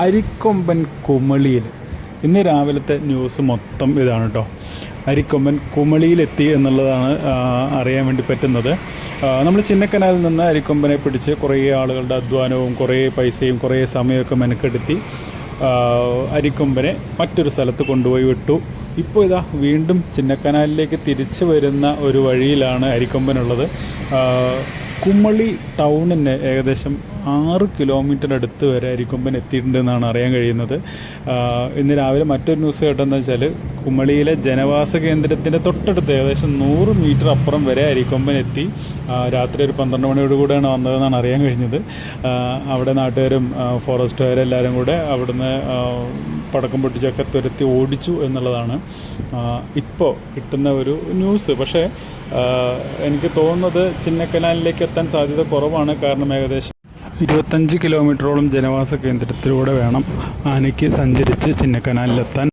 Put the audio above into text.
അരിക്കൊമ്പൻ കുമളിയിൽ. ഇന്ന് രാവിലത്തെ ന്യൂസ് മൊത്തം ഇതാണ് കേട്ടോ അരിക്കൊമ്പൻ കുമളിയിലെത്തി എന്നുള്ളതാണ് അറിയാൻ വേണ്ടി പറ്റുന്നത്. നമ്മൾ ചിന്നക്കനാലിൽ നിന്ന് അരിക്കൊമ്പനെ പിടിച്ച് കുറേ ആളുകളുടെ അധ്വാനവും കുറേ പൈസയും കുറേ സമയമൊക്കെ മെനക്കെടുത്തി അരിക്കൊമ്പനെ മറ്റൊരു സ്ഥലത്ത് കൊണ്ടുപോയി വിട്ടു. ഇപ്പോൾ ഇതാ വീണ്ടും ചിന്നക്കനാലിലേക്ക് തിരിച്ചു വരുന്ന ഒരു വഴിയിലാണ് അരിക്കൊമ്പനുള്ളത് ആ, കുമളി ടൗണിന് ഏകദേശം ആറ് കിലോമീറ്റർ അടുത്ത് വരെ അരിക്കൊമ്പൻ എത്തിയിട്ടുണ്ടെന്നാണ് അറിയാൻ കഴിയുന്നത്. ഇന്ന് രാവിലെ മറ്റൊരു ന്യൂസ് കേട്ടെന്ന് വെച്ചാൽ കുമ്മളിയിലെ ജനവാസ കേന്ദ്രത്തിന്റെ തൊട്ടടുത്ത് ഏകദേശം നൂറ് മീറ്റർ അപ്പുറം വരെ അരിക്കൊമ്പൻ എത്തി. രാത്രി ഒരു പന്ത്രണ്ട് മണിയോട് കൂടെയാണ് വന്നതെന്നാണ് അറിയാൻ കഴിഞ്ഞത്. അവിടെ നാട്ടുകാരും ഫോറസ്റ്റുകാരും എല്ലാവരും കൂടെ അവിടുന്ന് പടക്കം പൊട്ടിച്ചൊക്കെ തുരത്തി ഓടിച്ചു എന്നുള്ളതാണ് ഇപ്പോൾ കിട്ടുന്ന ഒരു ന്യൂസ്. പക്ഷേ എനിക്ക് തോന്നുന്നത് ചിന്നക്കനാലിലേക്ക് എത്താൻ സാധ്യത കുറവാണ്. കാരണം ഏകദേശം ഇരുപത്തഞ്ച് കിലോമീറ്ററോളം ജനവാസ കേന്ദ്രത്തിലൂടെ വേണം ആനയ്ക്ക് സഞ്ചരിച്ച് ചിന്നക്കനാലിലെത്താൻ.